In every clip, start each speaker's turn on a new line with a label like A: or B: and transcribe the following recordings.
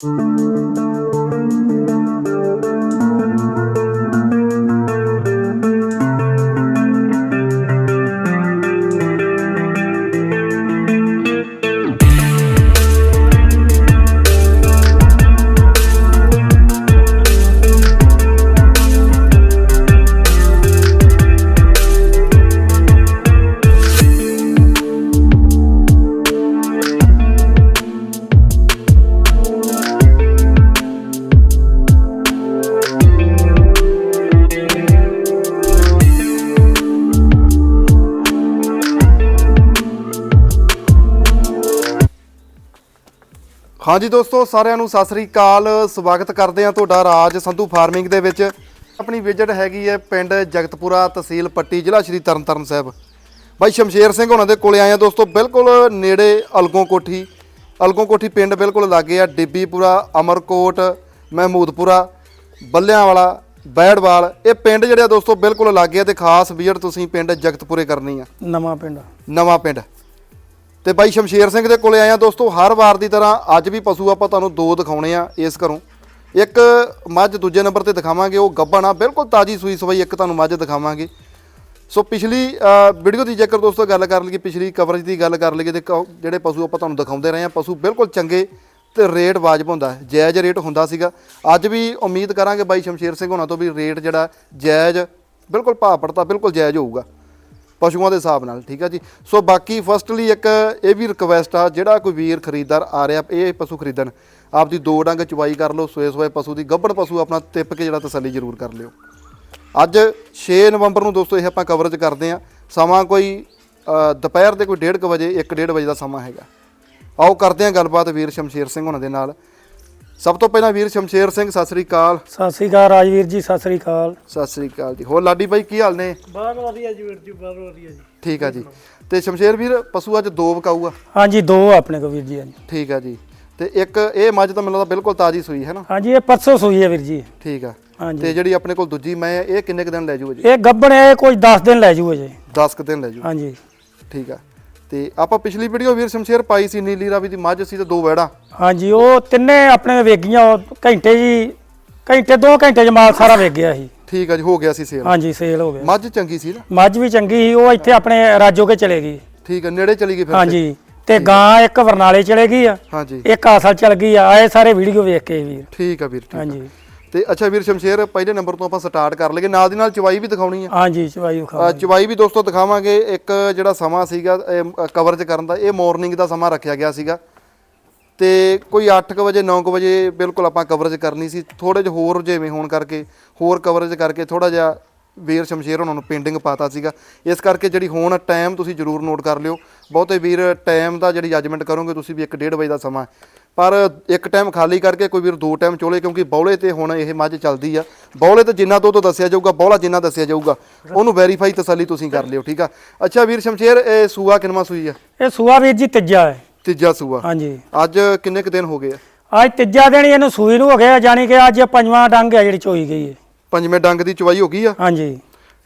A: Música ਹਾਂਜੀ ਦੋਸਤੋ ਸਾਰਿਆਂ ਨੂੰ ਸਤਿ ਸ੍ਰੀ ਅਕਾਲ। ਸਵਾਗਤ ਕਰਦੇ ਹਾਂ ਤੁਹਾਡਾ ਰਾਜ ਸੰਧੂ ਫਾਰਮਿੰਗ ਦੇ ਵਿੱਚ। ਆਪਣੀ ਵਿਜ਼ਿਟ ਹੈਗੀ ਹੈ ਪਿੰਡ ਜਗਤਪੁਰਾ ਤਹਿਸੀਲ ਪੱਟੀ ਜ਼ਿਲ੍ਹਾ ਸ਼੍ਰੀ ਤਰਨਤਾਰਨ ਸਾਹਿਬ। ਬਾਈ ਸ਼ਮਸ਼ੇਰ ਸਿੰਘ ਉਹਨਾਂ ਦੇ ਕੋਲੇ ਆਏ ਆ ਦੋਸਤੋ ਬਿਲਕੁਲ ਨੇੜੇ ਅਲਗੋਂ ਕੋਠੀ। ਅਲਗੋਂ ਕੋਠੀ ਪਿੰਡ ਬਿਲਕੁਲ ਲਾਗੇ ਆ ਡਿੱਬੀਪੁਰਾ ਅਮਰਕੋਟ ਮਹਿਮੂਦਪੁਰਾ ਬੱਲਿਆਂ ਵਾਲਾ ਬੈੜਵਾਲ। ਇਹ ਪਿੰਡ ਜਿਹੜੇ ਆ ਦੋਸਤੋ ਬਿਲਕੁਲ ਲਾਗੇ ਆ ਤੇ ਖਾਸ ਵਿਜ਼ਿਟ ਤੁਸੀਂ ਪਿੰਡ ਜਗਤਪੁਰੇ ਕਰਨੀ ਆ।
B: ਨਵਾਂ ਪਿੰਡ।
A: ਨਵਾਂ ਪਿੰਡ। ਤੇ ਬਾਈ ਸ਼ਮਸ਼ੇਰ ਸਿੰਘ ਦੇ ਕੋਲੇ ਆਇਆ ਦੋਸਤੋ, ਹਰ ਵਾਰ ਦੀ ਤਰ੍ਹਾਂ ਅੱਜ ਵੀ ਪਸ਼ੂ ਆਪਾਂ ਤੁਹਾਨੂੰ ਦੋ ਦਿਖਾਉਣੇ ਆ ਇਸ ਘਰੋਂ। ਇੱਕ ਮੱਝ ਦੂਜੇ ਨੰਬਰ ਤੇ ਦਿਖਾਵਾਂਗੇ, ਉਹ ਗੱਭਣ ਆ, ਬਿਲਕੁਲ ਤਾਜੀ ਸੂਈ ਸਵਾਈ ਇੱਕ ਤੁਹਾਨੂੰ ਮੱਝ ਦਿਖਾਵਾਂਗੇ। ਸੋ ਪਿਛਲੀ ਵੀਡੀਓ ਦੀ ਜੇਕਰ ਦੋਸਤੋ ਗੱਲ ਕਰ ਲਈਏ, ਪਿਛਲੀ ਕਵਰੇਜ ਦੀ ਗੱਲ ਕਰ ਲਈਏ ਤੇ ਕ- ਜਿਹੜੇ ਪਸ਼ੂ ਆਪਾਂ ਤੁਹਾਨੂੰ ਦਿਖਾਉਂਦੇ ਰਹੇ ਆ, ਪਸ਼ੂ ਬਿਲਕੁਲ ਚੰਗੇ ਤੇ ਰੇਟ ਵਾਜਬ ਹੁੰਦਾ, ਜਾਇਜ਼ ਰੇਟ ਹੁੰਦਾ ਸੀਗਾ। ਅੱਜ ਵੀ ਉਮੀਦ ਕਰਾਂਗੇ ਬਾਈ ਸ਼ਮਸ਼ੇਰ ਸਿੰਘ ਹੋਣਾ ਤੋਂ ਵੀ ਰੇਟ ਜਿਹੜਾ ਜਾਇਜ਼, ਬਿਲਕੁਲ ਭਾਅ ਪੜਤਾ ਬਿਲਕੁਲ ਜਾਇਜ਼ ਹੋਊਗਾ। ਪਸ਼ੂਆਂ ਦੇ ਹਿਸਾਬ ਨਾਲ, ਠੀਕ ਆ ਜੀ? ਸੋ ਬਾਕੀ ਫਸਟਲੀ ਇੱਕ ਇਹ ਵੀ ਰਿਕਵੈਸਟ ਆ, ਜਿਹੜਾ ਕੋਈ ਵੀਰ ਖਰੀਦਦਾਰ ਆ ਰਿਹਾ, ਇਹ ਪਸ਼ੂ ਖਰੀਦਣ ਆਪਦੀ ਦੋ ਡੰਗ ਚਵਾਈ ਕਰ ਲਓ, ਸੋਏ ਸੋਏ ਪਸ਼ੂ ਦੀ ਗੱਭਣ ਪਸ਼ੂ ਆਪਣਾ ਟਿੱਪ ਕੇ ਜਿਹੜਾ ਤਸੱਲੀ ਜ਼ਰੂਰ ਕਰ ਲਿਓ। ਅੱਜ 6 ਨਵੰਬਰ ਨੂੰ ਦੋਸਤੋ ਇਹ ਆਪਾਂ ਕਵਰੇਜ ਕਰਦੇ ਆ ਸਮਾਂ ਕੋਈ ਦੁਪਹਿਰ ਦੇ ਕੋਈ 1:30 ਵਜੇ 1:30 ਵਜੇ ਦਾ ਸਮਾਂ ਹੈਗਾ। ਆਓ ਕਰਦੇ ਆ ਗੱਲਬਾਤ ਵੀਰ ਸ਼ਮਸ਼ੇਰ ਸਿੰਘ ਉਹਨਾਂ ਦੇ ਨਾਲ। ਸਭ ਤੋਂ ਪਹਿਲਾਂ ਵੀਰ ਸ਼ਮਸ਼ੇਰ ਸਿੰਘ ਸਤਿ ਸ੍ਰੀ ਅਕਾਲ।
B: ਸਤਿ ਸ੍ਰੀ ਅਕਾਲ ਰਾਜਵੀਰ ਜੀ ਸਤਿ ਸ੍ਰੀ ਅਕਾਲ।
A: ਸਤਿ ਸ੍ਰੀ ਅਕਾਲ ਜੀ। ਹੋਰ ਲਾਡੀ ਬਾਈ ਕੀ ਹਾਲ ਨੇ?
B: ਬਹੁਤ ਵਧੀਆ ਜੀ ਵੀਰ ਜੀ ਬਹੁਤ ਵਧੀਆ ਜੀ।
A: ਠੀਕ ਆ ਜੀ। ਤੇ ਸ਼ਮਸ਼ੇਰ ਵੀਰ ਪਸ਼ੂ ਅੱਜ ਦੋ ਵਿਕਾਊ ਆ।
B: ਹਾਂਜੀ ਦੋ ਆਪਣੇ ਕੋ ਵੀਰ ਜੀ ਹਾਂਜੀ।
A: ਠੀਕ ਆ ਜੀ। ਤੇ ਇੱਕ ਇਹ ਮੱਝ ਤਾਂ ਮੈਨੂੰ ਲੱਗਦਾ ਬਿਲਕੁਲ ਤਾਜੀ ਸੂਈ ਹੈ ਨਾ?
B: ਹਾਂਜੀ ਇਹ ਪਰਸੋਂ ਸੂਈ ਹੈ ਵੀਰ ਜੀ।
A: ਠੀਕ ਆ।
B: ਹਾਂਜੀ।
A: ਤੇ ਜਿਹੜੀ ਆਪਣੇ ਕੋਲ ਦੂਜੀ ਮੈਂ ਇਹ ਕਿੰਨੇ ਕੁ ਦਿਨ ਲੈ ਜੂ ਜੀ
B: ਇਹ ਗੱਬਣ ਹੈ ਕੁਝ 10 ਦਿਨ ਲੈ ਜੂ ਅਜੇ।
A: 10 ਕੁ ਦਿਨ ਲੈ ਜੂ।
B: ਹਾਂਜੀ।
A: ਠੀਕ ਆ। ਤੇ ਆਪਾਂ ਪਿਛਲੀ ਵੀਡੀਓ ਵੀਰ ਸ਼ਮਸ਼ੇਰ ਪਾਈ ਸੀ ਨੀਲੀ ਰਾਵੀ ਦੀ ਮੱਝ ਸੀ ਤੇ ਦੋ ਵੈੜਾ।
B: ਹਾਂਜੀ ਉਹ ਤਿੰਨੇ ਆਪਣੇ ਵੇਗੀਆਂ ਉਹ ਘੰਟੇ ਜੀ ਘੰਟੇ ਦੋ ਘੰਟੇ ਚ ਮਾਲ ਸਾਰਾ ਵੇਗ ਗਿਆ ਸੀ।
A: ਠੀਕ ਆ ਜੀ ਹੋ ਗਿਆ ਸੀ ਸੇਲ
B: ਹਾਂਜੀ ਸੇਲ ਹੋ ਗਿਆ।
A: ਮੱਝ ਚੰਗੀ ਸੀ ਨਾ?
B: ਮੱਝ ਵੀ ਚੰਗੀ ਸੀ ਉਹ ਇੱਥੇ ਆਪਣੇ ਰਾਜੋ ਕੇ ਚਲੇ ਗਈ।
A: ਠੀਕ ਆ ਨੇੜੇ ਚਲੀ ਗਈ ਫਿਰ ਤੇ।
B: ਹਾਂਜੀ ਤੇ ਗਾਂ ਇੱਕ ਵਰਨਾਲੇ ਚਲੇ ਗਈ ਆ।
A: ਹਾਂਜੀ।
B: ਇੱਕ ਆਸਲ ਚਲ ਗਈ ਆ ਆਏ ਸਾਰੇ ਵੀਡੀਓ ਵੇਖ ਕੇ ਵੀਰ।
A: ਠੀਕ ਆ ਵੀਰ ਠੀਕ ਆ।
B: ਹਾਂਜੀ।
A: ਤੇ ਅੱਛਾ ਵੀਰ ਸ਼ਮਸ਼ੇਰ ਪਹਿਲੇ ਨੰਬਰ ਤੋਂ ਆਪਾਂ ਸਟਾਰਟ ਕਰ ਲਈਏ। ਨਾਲ ਦੀ ਨਾਲ ਚਵਾਈ ਵੀ ਦਿਖਾਉਣੀ ਆ।
B: ਹਾਂਜੀ ਚਵਾਈ
A: ਅ, ਚਵਾਈ ਵੀ ਦੋਸਤੋ ਦਿਖਾਵਾਂਗੇ। ਇੱਕ ਜਿਹੜਾ ਸਮਾਂ ਸੀਗਾ ਕਵਰੇਜ ਕਰਨ ਦਾ ਇਹ ਮਾਰਨਿੰਗ ਦਾ ਸਮਾਂ ਰੱਖਿਆ ਗਿਆ ਸੀਗਾ। ਤੇ ਕੋਈ 8:00 ਵਜੇ 9:00 ਵਜੇ ਬਿਲਕੁਲ ਆਪਾਂ ਕਵਰੇਜ ਕਰਨੀ ਸੀ। ਥੋੜੇ ਜਿਹਾ ਹੋਰ ਜਿਵੇਂ ਹੋਣ ਕਰਕੇ ਹੋਰ ਕਵਰੇਜ ਕਰਕੇ ਥੋੜਾ ਜਿਹਾ ਵੀਰ ਸ਼ਮਸ਼ੇਰ ਉਹਨਾਂ ਨੂੰ ਪੇਂਡਿੰਗ ਪਾਤਾ ਸੀਗਾ। ਇਸ ਕਰਕੇ ਜਿਹੜੀ ਹੁਣ ਟਾਈਮ ਤੁਸੀਂ ਜਰੂਰ ਨੋਟ ਕਰ ਲਿਓ। ਬਹੁਤੇ ਵੀਰ ਟਾਈਮ ਦਾ ਜਿਹੜੀ ਜੱਜਮੈਂਟ ਕਰੋਗੇ ਤੁਸੀਂ ਵੀ 1:30 ਵਜੇ ਦਾ ਸਮਾਂ। ਪਰ ਇੱਕ ਟਾਈਮ ਖਾਲੀ ਕਰਕੇ ਕੋਈ ਵੀਰ ਦੋ ਟਾਈਮ ਚੋਲੇ ਕਿਉਂਕਿ ਬੌਲੇ ਤੇ ਹੁਣ ਇਹ ਮੱਝ ਚੱਲਦੀ ਆ। ਬੌਲੇ ਤੇ ਜਿੰਨਾ ਤੋਂ ਤੋਂ ਦੱਸਿਆ ਜਾਊਗਾ ਬੌਲਾ ਜਿੰਨਾ ਦੱਸਿਆ ਜਾਊਗਾ ਉਹਨੂੰ ਵੈਰੀਫਾਈ ਤਸੱਲੀ ਤੁਸੀਂ ਕਰ ਲਿਓ ਠੀਕ ਆ? ਅੱਛਾ ਵੀਰ ਸ਼ਮਸ਼ੇਰ ਇਹ ਸੂਆ ਕਿੰਨਵਾਂ ਸੂਈ ਆ?
B: ਇਹ ਸੂਆ ਵੀਰ ਜੀ ਤੀਜਾ ਹੈ।
A: ਤੀਜਾ ਸੂਆ।
B: ਹਾਂਜੀ।
A: ਅੱਜ ਕਿੰਨੇ ਕੁ ਦਿਨ ਹੋ ਗਏ ਆ?
B: ਅੱਜ ਤੀਜਾ ਦਿਨ ਇਹਨੂੰ ਸੂਈ ਨੂੰ ਹੋ ਗਿਆ ਜਾਣੀ ਕਿ ਅੱਜ ਪੰਜਵਾਂ ਡੰਗ ਹੈ ਜਿਹੜੀ ਚੋਈ ਗਈ ਹੈ।
A: ਪੰਜਵੇਂ ਡੰਗ ਦੀ ਚਵਾਈ ਹੋ ਗਈ ਆ?
B: ਹਾਂਜੀ।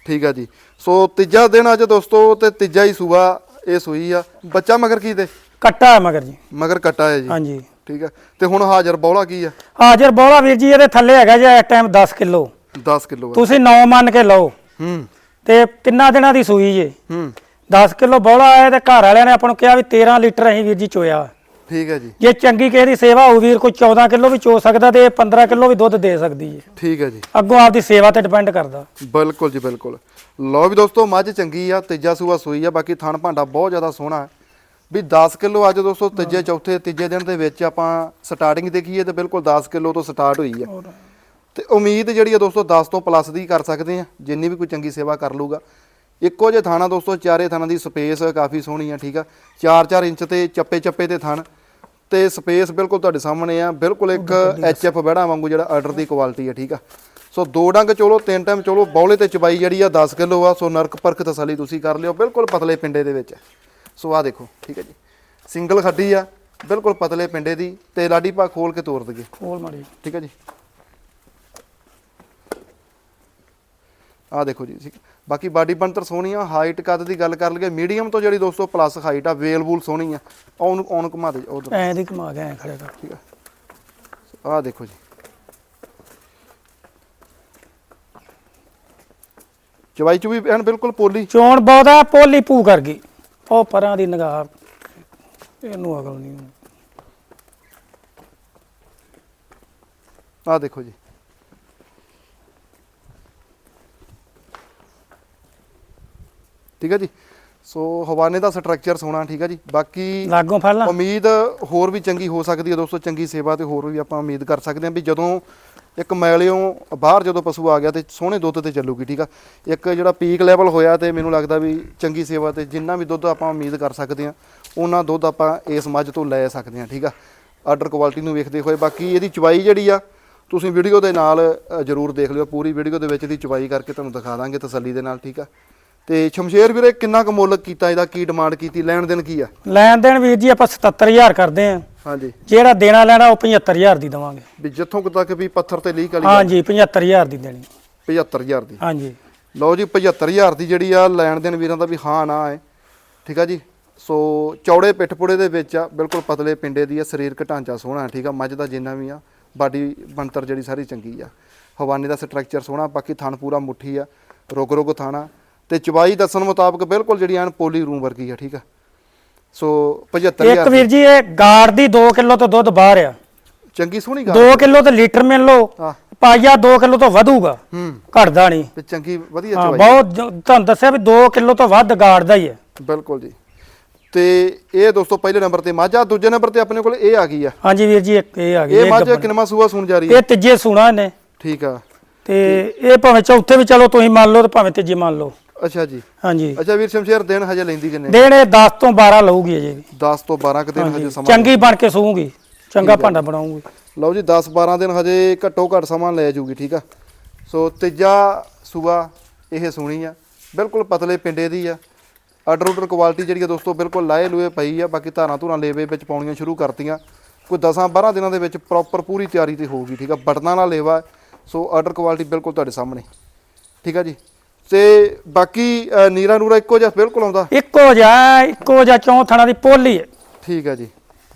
A: ਠੀਕ ਆ ਜੀ। ਸੋ ਤੀਜਾ ਦਿਨ ਅੱਜ ਦੋਸਤੋ ਤੇ ਤੀਜਾ ਹੀ ਸੂਆ ਇਹ ਸੂਈ ਆ। ਬੱਚਾ ਮਗਰ ਕੀ ਤੇ?
B: ਕੱਟਾ ਹੈ ਮਗਰ ਜੀ।
A: ਮਗਰ ਕੱਟਾ ਹੈ ਜੀ।
B: ਹਾਂਜੀ।
A: ਠੀਕ ਆ ਤੇ ਹੁਣ ਹਾਜ਼ਰ ਬੌਲਾ ਕੀ ਆ
B: ਹਾਜ਼ਰ ਬੋਲਾ ਵੀਰ ਜੀ ਇਹਦੇ ਥੱਲੇ ਹੈਗਾ ਜੀ ਇਸ ਟਾਈਮ 10 ਕਿਲੋ।
A: 10 ਕਿਲੋ
B: ਤੁਸੀਂ 9 ਮੰਨ ਕੇ ਲਓ।
A: ਹੂੰ।
B: ਤੇ ਕਿੰਨਾ ਦਿਨਾਂ ਦੀ ਸੂਈ ਜੇ?
A: ਹੂੰ।
B: 10 ਕਿਲੋ ਬੋਲਾ ਆਇਆ ਤੇ ਘਰ ਵਾਲਿਆਂ ਨੇ ਆਪਾਂ ਨੂੰ ਕਿਹਾ ਵੀ 13 ਲੀਟਰ ਅਸੀਂ ਵੀਰ ਜੀ ਚੋਇਆ।
A: ਠੀਕ ਹੈ ਜੀ।
B: ਜੇ ਚੰਗੀ ਕਿਸੇ ਦੀ ਸੇਵਾ ਹੋਊ ਵੀਰ ਕੋਈ 14 ਕਿਲੋ ਵੀ ਚੋ ਸਕਦਾ ਤੇ ਇਹ 15 ਕਿਲੋ ਵੀ ਦੁੱਧ ਦੇ ਸਕਦੀ ਹੈ
A: ਠੀਕ ਹੈ ਜੀ।
B: ਅੱਗੋਂ ਆਪਦੀ ਸੇਵਾ ਤੇ ਡਿਪੈਂਡ ਕਰਦਾ।
A: ਬਿਲਕੁਲ ਜੀ ਬਿਲਕੁਲ। ਲਓ ਵੀ ਦੋਸਤੋ ਮੱਝ ਚੰਗੀ ਆ ਤੀਜਾ ਸੂਆ ਸੂਈ ਆ ਬਾਕੀ ਥਣ ਭਾਂਡਾ ਬਹੁਤ ਜ਼ਿਆਦਾ ਸੋਹਣਾ ਹੈ। ਵੀ 10 ਕਿਲੋ ਅੱਜ ਦੋਸਤੋ ਤੀਜੇ ਚੌਥੇ ਤੀਜੇ ਦਿਨ ਦੇ ਵਿੱਚ ਆਪਾਂ ਸਟਾਰਟਿੰਗ ਦੇਖੀਏ ਤੇ ਬਿਲਕੁਲ 10 ਕਿਲੋ ਤੋਂ ਸਟਾਰਟ ਹੋਈ ਆ। ਤੇ ਉਮੀਦ ਜਿਹੜੀ ਆ ਦੋਸਤੋ 10 ਤੋਂ ਪਲੱਸ ਦੀ ਕਰ ਸਕਦੇ ਆ ਜਿੰਨੀ ਵੀ ਕੋਈ ਚੰਗੀ ਸੇਵਾ ਕਰ ਲੂਗਾ। ਇੱਕੋ ਜੇ ਥਾਣਾ ਦੋਸਤੋ ਚਾਰੇ ਥਾਣਾ ਦੀ ਸਪੇਸ ਕਾਫੀ ਸੋਹਣੀ ਆ ਠੀਕ ਆ। 4-4 ਇੰਚ ਤੇ ਚੱਪੇ ਚੱਪੇ ਤੇ ਥਣ। ਤੇ ਸਪੇਸ ਬਿਲਕੁਲ ਤੁਹਾਡੇ ਸਾਹਮਣੇ ਆ ਬਿਲਕੁਲ ਇੱਕ ਐਚਐਫ ਬਹਿੜਾ ਵਾਂਗੂ ਜਿਹੜਾ ਆਰਡਰ ਦੀ ਕੁਆਲਿਟੀ ਆ ਠੀਕ ਆ। ਸੋ ਦੋ ਡੰਗ ਚੋਲੋ ਤਿੰਨ ਟਾਈਮ ਚੋਲੋ ਬੌਲੇ ਤੇ ਚਬਾਈ ਜਿਹੜੀ ਆ 10 ਕਿਲੋ ਆ ਸੋ ਨਰਕ ਪਰਖ ਤਸੱਲੀ ਤੁਸੀਂ ਕਰ ਲਿਓ ਬਿਲਕੁਲ ਪਤਲੇ ਪਿੰਡੇ ਦੇ ਵਿੱਚ। ਸੋ ਆ ਦੇਖੋ ਠੀਕ ਹੈ ਜੀ। ਸਿੰਗਲ ਖੱਡੀ ਆ ਬਿਲਕੁਲ ਪਤਲੇ ਪਿੰਡੇ ਦੀ ਤੇ ਲਾਡੀ ਪਾ ਖੋਲ ਕੇ ਤੋੜ ਦਗੇ
B: ਖੋਲ ਮਾੜੀ
A: ਠੀਕ ਹੈ ਜੀ। ਆ ਦੇਖੋ ਜੀ ਠੀਕ। ਬਾਕੀ ਬਾਡੀ ਬਣਤਰ ਸੋਹਣੀ ਆ ਹਾਈਟ ਕੱਦ ਦੀ ਗੱਲ ਕਰ ਲਈਏ ਮੀਡੀਅਮ ਤੋਂ ਜਿਹੜੀ ਦੋਸਤੋ ਪਲੱਸ ਹਾਈਟ ਆ ਵੇਲ ਵੂਲ ਸੋਹਣੀ ਆ। ਉਹਨੂੰ ਉਹਨੂੰ ਘੁਮਾ ਦੇ ਉਧਰ।
B: ਐਂ ਦੀ ਕਮਾ ਗਿਆ ਐਂ ਖੜੇ ਕਰ।
A: ਠੀਕ ਆ। ਆਹ ਦੇਖੋ ਜੀ। ਚਵਾਈ ਚ ਵੀ ਐਨ ਬਿਲਕੁਲ ਪੋਲੀ।
B: ਚੋਣ ਬਹੁਤਾ ਪੋਲੀ ਭੂ ਕਰ ਗਈ। ਉਹ ਪਰਾਂ ਦੀ ਨਿਗਾਹ ਇਹਨੂੰ ਅਗਲ ਨਹੀਂ
A: ਆਹ ਦੇਖੋ ਜੀ। ਠੀਕ ਹੈ ਜੀ। ਸੋ ਹਵਾਨੇ ਦਾ ਸਟਰਕਚਰ ਸੋਹਣਾ ਠੀਕ ਹੈ ਜੀ। ਬਾਕੀ
B: ਲਾਗੋਂ ਫੜ ਲਾ।
A: ਉਮੀਦ ਹੋਰ ਵੀ ਚੰਗੀ ਹੋ ਸਕਦੀ ਹੈ ਦੋਸਤੋ ਚੰਗੀ ਸੇਵਾ ਤੇ ਹੋਰ ਵੀ ਆਪਾਂ ਉਮੀਦ ਕਰ ਸਕਦੇ ਹਾਂ ਵੀ ਜਦੋਂ ਇੱਕ ਮੈਲਿਓਂ ਬਾਹਰ ਜਦੋਂ ਪਸ਼ੂ ਆ ਗਿਆ ਤੇ ਸੋਹਣੇ ਦੁੱਧ ਤੇ ਚੱਲੂਗੀ, ਠੀਕ ਆ? ਇੱਕ ਜਿਹੜਾ ਪੀਕ ਲੈਵਲ ਹੋਇਆ ਤੇ ਮੈਨੂੰ ਲੱਗਦਾ ਵੀ ਚੰਗੀ ਸੇਵਾ ਤੇ ਜਿੰਨਾ ਵੀ ਦੁੱਧ ਆਪਾਂ ਉਮੀਦ ਕਰ ਸਕਦੇ ਹਾਂ, ਉਹਨਾਂ ਦੁੱਧ ਆਪਾਂ ਇਸ ਮੱਝ ਤੋਂ ਲੈ ਸਕਦੇ ਹਾਂ, ਠੀਕ ਆ? ਆਰਡਰ ਕੁਆਲਿਟੀ ਨੂੰ ਵੇਖਦੇ ਹੋਏ, ਬਾਕੀ ਇਹਦੀ ਚਵਾਈ ਜਿਹੜੀ ਆ, ਤੁਸੀਂ ਵੀਡੀਓ ਦੇ ਨਾਲ ਜ਼ਰੂਰ ਦੇਖ ਲਿਓ, ਪੂਰੀ ਵੀਡੀਓ ਦੇ ਵਿੱਚ ਇਹਦੀ ਚਵਾਈ ਕਰਕੇ ਤੁਹਾਨੂੰ ਦਿਖਾ ਦਾਂਗੇ ਤਸੱਲੀ ਦੇ ਨਾਲ, ਠੀਕ ਆ? ਤੇ ਸ਼ਮਸ਼ੇਰ ਵੀਰੇ ਕਿੰਨਾ ਕੁ ਮੁੱਲ ਕੀਤਾ ਇਹਦਾ ਕੀ ਡਿਮਾਂਡ ਕੀਤੀ ਲੈਣ ਦੇਣ ਕੀ ਆ?
B: ਲੈਣ ਦੇਣ ਵੀਰ ਜੀ ਆਪਾਂ 77000 ਕਰਦੇ ਆ
A: ਹਾਂਜੀ।
B: ਜਿਹੜਾ ਦੇਣਾ ਲੈਣਾ ਉਹ 75000 ਦੀ ਦਵਾਂਗੇ।
A: ਵੀ ਜਿੱਥੋਂ ਕੁ ਤੱਕ ਵੀ ਪੱਥਰ ਤੇ ਲੀਕ ਵਾਲੀ
B: ਹਾਂਜੀ 75000 ਦੀ ਦੇਣੀ।
A: 75000 ਦੀ।
B: ਹਾਂਜੀ।
A: ਲਓ ਜੀ 75000 ਦੀ ਜਿਹੜੀ ਆ ਲੈਣ ਦੇਣ ਵੀਰਾਂ ਦਾ ਵੀ ਹਾਂ ਨਾ ਹੈ। ਠੀਕ ਆ ਜੀ? ਸੋ ਚੌੜੇ ਪਿੱਠਪੁੜੇ ਦੇ ਵਿੱਚ ਆ ਬਿਲਕੁਲ ਪਤਲੇ ਪਿੰਡੇ ਦੀ ਆ ਸਰੀਰਕ ਢਾਂਚਾ ਸੋਹਣਾ ਠੀਕ ਆ? ਮੱਝ ਦਾ ਜਿੰਨਾ ਵੀ ਆ ਬਾਡੀ ਬਣਤਰ ਜਿਹੜੀ ਸਾਰੀ ਚੰਗੀ ਆ। ਹਵਾਨੇ ਦਾ ਸਟਰਕਚਰ ਸੋਹਣਾ ਬਾਕੀ ਥਣ ਪੂਰਾ ਮੁੱਠੀ ਆ ਰੁਗ ਰੁਗ ਥਾਣਾ। ਤੇ ਚਵਾਈ ਦੱਸਣ ਮੁਤਾਬਕ ਬਿਲਕੁਲ ਜਿਹੜੀ ਐਨ ਪੋਲੀ ਰੂਮ ਵਰਗੀ ਆ ਠੀਕ ਆ? ਸੋ 75000
B: ਇੱਕ ਵੀਰ ਜੀ ਇਹ ਗਾੜ ਦੀ 2 ਕਿਲੋ ਤੋਂ ਦੁੱਧ ਬਾਹਰ ਆ।
A: ਚੰਗੀ ਸੋਹਣੀ ਗੱਲ
B: 2 ਕਿਲੋ ਤੇ ਲੀਟਰ ਮਿਲ ਲੋ
A: ਆ
B: ਪਾਈਆ 2 ਕਿਲੋ ਤੋਂ ਵਧੂਗਾ
A: ਹੂੰ।
B: ਘਟਦਾ ਨਹੀਂ।
A: ਤੇ ਚੰਗੀ ਵਧੀਆ
B: ਹਾਂ
A: ਚਵਾਈ
B: ਬਹੁਤ ਤੁਹਾਨੂੰ ਦੱਸਿਆ ਵੀ 2 ਕਿਲੋ ਤੋਂ ਵੱਧ ਗਾੜ ਦਾ ਹੀ ਹੈ
A: ਬਿਲਕੁਲ ਜੀ। ਤੇ ਇਹ ਦੋਸਤੋ ਪਹਿਲੇ ਨੰਬਰ ਤੇ ਮੱਝ ਦੂਜੇ ਨੰਬਰ ਤੇ ਆਪਣੇ ਕੋਲ ਇਹ ਆ ਗਈ ਆ।
B: ਹਾਂਜੀ ਵੀਰ ਜੀ ਇੱਕ ਇਹ ਆ ਗਈ
A: ਇਹ ਮੱਝ। ਕਿੰਨਵਾਂ ਸੂਆ ਸੂਣ ਜਾ ਰਹੀ ਹੈ
B: ਇਹ ਤੀਜੇ ਸੁਣਾ ਨੇ
A: ਠੀਕ ਆ।
B: ਤੇ ਇਹ ਭਾਵੇਂ ਚੌਥੇ ਵੀ ਚਲੋ ਤੁਸੀਂ ਮੰਨ ਲਓ ਤੇ ਭਾਵੇਂ ਤੀਜੇ ਮੰਨ ਲਓ।
A: ਅੱਛਾ ਜੀ।
B: ਹਾਂਜੀ।
A: ਅੱਛਾ ਵੀਰ ਸ਼ਮਸ਼ੇਰ ਦਿਨ ਹਜੇ ਲੈਂਦੀ ਕਿੰਨੇ?
B: ਦੇਣ ਇਹ 10 ਤੋਂ 12 ਲਊਗੀ ਅਜੇ। ਵੀ
A: 10 ਤੋਂ 12 ਕੁ ਦਿਨ ਹਜੇ ਸਮਾਂ
B: ਚੰਗੀ ਬਣ ਕੇ ਸੂਗੀ ਚੰਗਾ ਭਾਂਡਾ ਬਣਾਉਂਗੀ
A: ਲਓ ਜੀ 10 12 ਦਿਨ ਹਜੇ ਘੱਟੋ ਘੱਟ ਸਮਾਂ ਲੈ ਜੂਗੀ ਠੀਕ ਆ। ਸੋ ਤੀਜਾ ਸੂਆ ਇਹ ਸੋਹਣੀ ਆ। ਬਿਲਕੁਲ ਪਤਲੇ ਪਿੰਡੇ ਦੀ ਆ। ਆਰਡਰ ਆਰਡਰ ਕੁਆਲਿਟੀ ਜਿਹੜੀ ਆ ਦੋਸਤੋ ਬਿਲਕੁਲ ਲਾਏ ਲੂਏ ਪਈ ਆ। ਬਾਕੀ ਧਾਰਾਂ ਧੂਰਾਂ ਲੇਵੇ ਵਿੱਚ ਪਾਉਣੀਆਂ ਸ਼ੁਰੂ ਕਰਤੀਆਂ। ਕੋਈ 10 12 ਦਿਨਾਂ ਦੇ ਵਿੱਚ ਪ੍ਰੋਪਰ ਪੂਰੀ ਤਿਆਰੀ ਤੇ ਹੋਊਗੀ ਠੀਕ ਆ। ਬਟਨਾਂ ਨਾਲ ਲੇਵਾ। ਹੈ। ਸੋ ਆਰਡਰ ਕੁਆਲਿਟੀ ਬਿਲਕੁਲ ਤੁਹਾਡੇ ਸਾਹਮਣੇ। ਠੀਕ ਆ ਜੀ। ਤੇ ਬਾਕੀ ਅ, ਨੀਰਾ ਨੂਰਾ ਇੱਕੋ ਜਿਹਾ ਬਿਲਕੁਲ ਆਉਂਦਾ?
B: ਇੱਕੋ ਜਿਹਾ ਇੱਕੋ ਜਿਹਾ ਚੌਂ ਥਣਾ ਦੀ ਪੋਲੀ ਹੈ।
A: ਠੀਕ ਆ ਜੀ।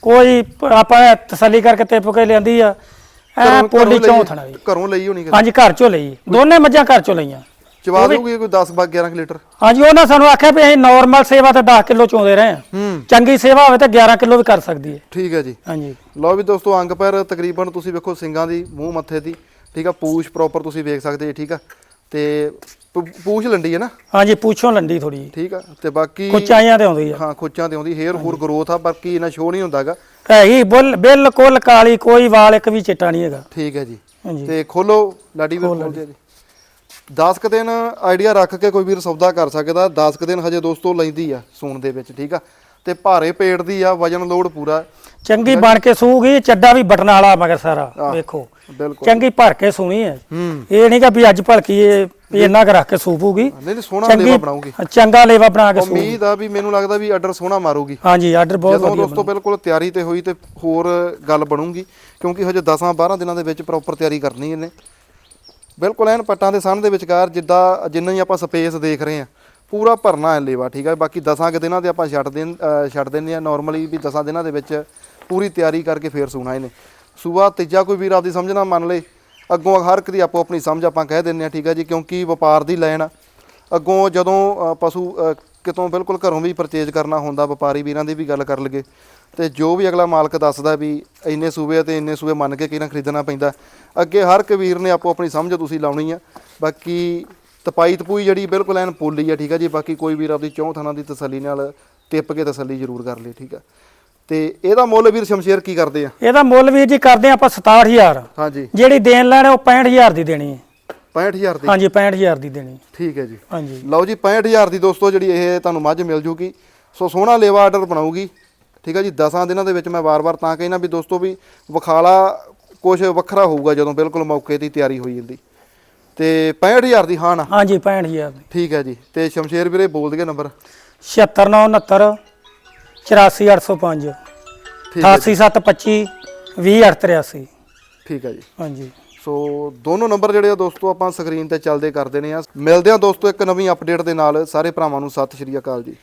B: ਕੋਈ ਪ- ਆਪਾਂ ਤਸੱਲੀ ਕਰਕੇ ਤਿਪ ਕੇ ਲਿਆਂਦੀ ਆ। ਐ
A: ਘਰੋਂ-
B: ਪੋਲੀ
A: ਘਰੋਂ
B: ਚੌਂ
A: ਲਈ-
B: ਥਣਾ ਦੀ।
A: ਘਰੋਂ ਲਈ ਹੋਣੀ
B: ਹਾਂਜੀ ਘਰ ਚੋਂ ਲਈ। ਦੋਨੇ ਮੱਝਾਂ ਘਰ ਚੋਂ ਲਈਆਂ।
A: ਚਵਾ ਦੂਗੀ ਕੋਈ 10 ਬਾਗ 11 ਕੁ ਲੀਟਰ?
B: ਹਾਂਜੀ ਉਹਨਾਂ ਸਾਨੂੰ ਆਖਿਆ ਵੀ ਅਸੀਂ ਨਾਰਮਲ ਸੇਵਾ ਤੇ 10 ਕਿਲੋ ਚੋਂਦੇ ਰਹੇ ਹਾਂ।
A: ਹੂੰ।
B: ਚੰਗੀ ਸੇਵਾ ਹੋਵੇ ਤਾਂ 11 ਕਿਲੋ ਵੀ ਕਰ ਸਕਦੀ ਹੈ।
A: ਠੀਕ ਹੈ ਜੀ।
B: ਹਾਂਜੀ।
A: ਲਓ ਵੀ ਦੋਸਤੋ ਅੰਗ ਪੈਰ ਤਕਰੀਬਨ ਤੁਸੀਂ ਵੇਖੋ ਸਿੰਗਾਂ ਦੀ ਮੂੰਹ ਮੱਥੇ ਦੀ। ਠੀਕ ਆ ਪੂਛ ਪ੍ਰੋਪਰ ਤੁਸੀਂ ਵੇਖ ਸਕਦੇ ਜੀ ਠੀਕ ਆ। ਤੇ ਪ- ਪੂਛ ਲੰਡੀ ਹੈ ਨਾ?
B: ਹਾਂਜੀ ਪੁੱਛੋ ਲੰਡੀ ਥੋੜੀ
A: ਠੀਕ ਆ ਤੇ ਬਾਕੀ
B: ਕੁਚਾਈਆਂ ਤੇ ਆਉਂਦੀ ਆ।
A: ਹਾਂ ਖੁੱਚਾਂ ਤੇ ਆਉਂਦੀ ਹੇਅਰ ਹੋਰ ਗਰੋਥ ਆ ਬਾਕੀ ਇਹਨਾਂ ਸ਼ੋ ਨਹੀਂ ਹੁੰਦਾਗਾ।
B: ਹੈਗੀ ਬੁੱਲ ਬਿਲਕੁਲ ਕਾਲੀ ਕੋਈ ਵਾਲ ਇੱਕ ਵੀ ਚਿੱਟਾ ਨਹੀਂ ਹੈਗਾ।
A: ਠੀਕ ਹੈ ਜੀ।
B: ਹਾਂਜੀ।
A: ਤੇ ਖੋਲੋ ਲਾਡੀ ਵੀ ਖੋਲਦੇ ਆ ਜੀ। 10 ਕ ਦਿਨ ਆਈਡੀਆ ਰੱਖ ਕੇ ਕੋਈ ਵੀਰ ਸੌਦਾ ਕਰ ਸਕਦਾ 10 ਕ ਦਿਨ ਹਜੇ ਦੋਸਤੋ ਲੈਂਦੀ ਆ ਸੂਣ ਦੇ ਵਿੱਚ ਠੀਕ ਆ। ਤੇ ਭਾਰੇ ਪੇਟ ਦੀ ਆ ਵਜਨ ਲੋਡ ਪੂਰਾ।
B: ਚੰਗੀ ਬਣ ਕੇ ਸੂਗੀ ਚੱਡਾ ਵੀ ਬਟਨ ਵਾਲਾ ਮਗਰ ਸਾਰਾ। ਵੇਖੋ। ਚੰਗੀ ਭਰ ਕੇ ਸੂਣੀ ਹੈ। ਇਹ ਨਹੀਂ ਕਿ ਵੀ ਅੱਜ ਭਲਕੀ ਇਹ ਵੀ ਇੰਨਾ ਕੁ ਰੱਖ ਕੇ ਸੂਪੂਗੀ।
A: ਨਹੀਂ ਨਹੀਂ ਸੋਹਣਾ ਲੇਵਾ ਬਣਾਉਂਗੀ
B: ਚੰਗਾ ਲੇਵਾ ਬਣਾ ਕੇ ਸੂ
A: ਉਮੀਦ ਆ ਵੀ ਮੈਨੂੰ ਲੱਗਦਾ ਵੀ ਆਰਡਰ ਸੋਹਣਾ ਮਾਰੂਗੀ।
B: ਹਾਂਜੀ ਆਰਡਰ ਬਹੁਤ
A: ਜਦੋਂ
B: ਵਧੀਆ
A: ਦੋਸਤੋ ਬਿਲਕੁਲ ਤਿਆਰੀ ਤੇ ਹੋਈ ਤੇ ਹੋਰ ਗੱਲ ਬਣੂਗੀ ਕਿਉਂਕਿ ਹਜੇ 10 12 ਦਿਨਾਂ ਦੇ ਵਿੱਚ ਪ੍ਰੋਪਰ ਤਿਆਰੀ ਕਰਨੀ ਇਹਨੇ। ਬਿਲਕੁਲ ਐਨ ਪੱਟਾਂ ਦੇ ਸਾਹਮਣੇ ਦੇ ਵਿਚਕਾਰ ਜਿੱਦਾਂ ਜਿੰਨਾ ਹੀ ਆਪਾਂ ਸਪੇਸ ਦੇਖ ਰਹੇ ਆ ਪੂਰਾ ਭਰਨਾ ਹੈ ਲੇਵਾ, ਠੀਕ ਹੈ? ਬਾਕੀ 10 ਕੁ ਦਿਨਾਂ ਤੇ ਆਪਾਂ ਛੱਡ ਦੇਣ ਛੱਡ ਦਿੰਦੇ ਆ ਨਾਰਮਲੀ ਵੀ 10 ਦਿਨਾਂ ਦੇ ਵਿੱਚ ਪੂਰੀ ਤਿਆਰੀ ਕਰਕੇ ਫੇਰ ਸੂਣਾ ਇਹਨੇ। ਸੂਆ ਤੀਜਾ ਕੋਈ ਵੀਰ ਆਪਦੀ ਸਮਝਣਾ ਮੰਨ ਲੇ, ਅੱਗੋਂ ਹਰ ਇੱਕ ਦੀ ਆਪੋ ਆਪਣੀ ਸਮਝ ਆਪਾਂ ਕਹਿ ਦਿੰਦੇ ਆ ਠੀਕ ਹੈ ਜੀ? ਕਿਉਂਕਿ ਵਪਾਰ ਦੀ ਲੈਣ ਆ। ਅੱਗੋਂ ਜਦੋਂ ਪਸ਼ੂ ਕਿਤੋਂ ਬਿਲਕੁਲ ਘਰੋਂ ਵੀ ਪਰਚੇਜ ਕਰਨਾ ਹੁੰਦਾ, ਵਪਾਰੀ ਵੀਰਾਂ ਦੀ ਵੀ ਗੱਲ ਕਰ ਲਗੇ ਤੇ ਜੋ ਵੀ ਅਗਲਾ ਮਾਲਕ ਦੱਸਦਾ ਵੀ ਇੰਨੇ ਸੂਬੇ ਆ ਤੇ ਇੰਨੇ ਸੂਬੇ ਮੰਨ ਕੇ ਕਿਹਨਾਂ ਖਰੀਦਣਾ ਪੈਂਦਾ, ਅੱਗੇ ਹਰ ਇੱਕ ਵੀਰ ਨੇ ਆਪੋ ਆਪਣੀ ਸਮਝ ਤੁਸੀਂ ਲਾਉਣੀ ਆ। ਬਾਕੀ ਤਪਾਈ ਤਪੂਈ ਜਿਹੜੀ ਬਿਲਕੁਲ ਐਨ ਪੋਲੀ ਆ ਠੀਕ ਆ ਜੀ। ਬਾਕੀ ਕੋਈ ਵੀਰ ਆਪਦੀ ਚੌਂ ਥਾਣਾ ਦੀ ਤਸੱਲੀ ਨਾਲ ਟਿੱਪ ਕੇ ਤਸੱਲੀ ਜ਼ਰੂਰ ਕਰ ਲੇ ਠੀਕ ਆ। ਤੇ ਇਹਦਾ ਮੁੱਲ ਵੀਰ ਸ਼ਮਸ਼ੇਰ ਕੀ ਕਰਦੇ ਆ?
B: ਇਹਦਾ ਮੁੱਲ ਵੀਰ ਜੀ ਕਰਦੇ ਆਪਾਂ 67000
A: ਹਾਂਜੀ।
B: ਜਿਹੜੀ ਦੇਣ ਲੈਣ ਉਹ 65000 ਦੀ ਦੇਣੀ ਹੈ।
A: 65000 ਦੀ?
B: ਹਾਂਜੀ 65000 ਦੀ ਦੇਣੀ।
A: ਠੀਕ ਹੈ ਜੀ।
B: ਹਾਂਜੀ।
A: ਲਓ ਜੀ 65000 ਦੀ ਦੋਸਤੋ ਜਿਹੜੀ ਇਹ ਤੁਹਾਨੂੰ ਮੱਝ ਮਿਲ ਜੂਗੀ। ਸੋ ਸੋਹਣਾ ਲੇਵਾ ਆਰਡਰ ਬਣਾਉਗੀ ਠੀਕ ਹੈ ਜੀ। 10 ਦਿਨਾਂ ਦੇ ਵਿੱਚ ਮੈਂ ਵਾਰ-ਵਾਰ ਤਾਂ ਕਹਿਣਾ ਵੀ ਦੋਸਤੋ ਵੀ ਵਿਖਾਲਾ ਕੁਝ ਵੱਖਰਾ ਹੋਊਗਾ ਜਦੋਂ ਬਿਲਕੁਲ ਮੌਕੇ ਦੀ ਤਿਆਰੀ ਹੋਈ ਜਾਂਦੀ। ਤੇ 65000 ਦੀ ਹਾਂ ਨਾ
B: ਹਾਂਜੀ 65000 ਦੀ।
A: ਠੀਕ ਹੈ ਜੀ। ਤੇ ਸ਼ਮਸ਼ੇਰ ਵੀਰੇ ਬੋਲ ਦਈਏ ਨੰਬਰ।
B: 76969 84805
A: ਠੀਕ ਹੈ
B: 88725 20883
A: ਠੀਕ ਹੈ ਜੀ।
B: ਹਾਂਜੀ।
A: ਸੋ ਦੋਨੋਂ ਨੰਬਰ ਜਿਹੜੇ ਆ ਦੋਸਤੋ ਆਪਾਂ ਸਕਰੀਨ ਤੇ ਚੱਲਦੇ ਕਰ ਦੇਣੇ ਆ। ਮਿਲਦੇ ਆ ਦੋਸਤੋ ਇੱਕ ਨਵੀਂ ਅਪਡੇਟ ਦੇ ਨਾਲ। ਸਾਰੇ ਭਰਾਵਾਂ ਨੂੰ ਸਤਿ ਸ਼੍ਰੀ ਅਕਾਲ ਜੀ।